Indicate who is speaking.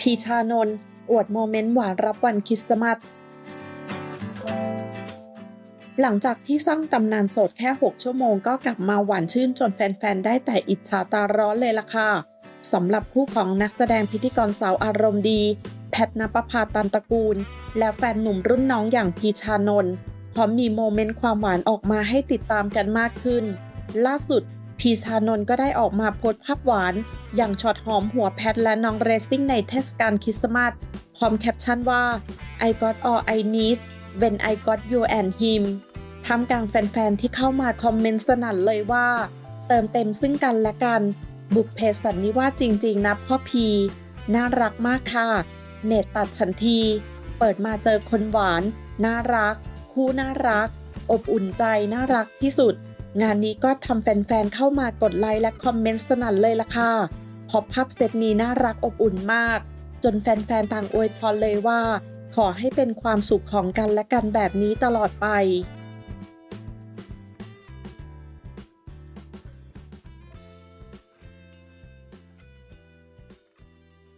Speaker 1: พีชานนท์อวดโมเมนต์หวานรับวันคริสต์มาสหลังจากที่สร้างตำนานโสดแค่ 6 ชั่วโมงก็กลับมาหวานชื่นจนแฟน ๆ ได้แต่อิจฉาตาร้อนเลยล่ะค่ะสำหรับคู่ของนักแสดงพิธีกรสาวอารมณ์ดี แพทนปภาตันตระกูล และแฟนหนุ่มรุ่นน้องอย่างพีชานนท์พร้อมมีโมเมนต์ความหวานออกมาให้ติดตามกันมากขึ้น ล่าสุด พีชานนท์ก็ได้ออกมาโพสต์ภาพหวาน อย่างช็อตหอมหัวแพทและน้องเรซซิ่งในเทศกาลคริสต์มาสพร้อมแคปชั่นว่า I got all I need when I got you and him ทำกลางแฟนๆ ที่เข้ามาคอมเมนต์สนั่นเลยว่า เติมเต็มซึ่งกันและกัน บุกเพสันนิวาสจริงๆ นะพ่อพี น่ารักมากค่ะ เน็ตตัดฉันที เปิดมาเจอคนหวาน น่ารัก คู่น่ารัก อบอุ่นใจน่ารักที่สุด งานนี้ก็ทำแฟนๆเข้ามากดไลค์และคอมเมนต์สนั่นเลยล่ะค่ะพอภาพเซตนี้น่ารักอบอุ่นมาก จนแฟนๆต่างอวยพรเลยว่า ขอให้เป็นความสุขของกันและกันแบบนี้ตลอดไป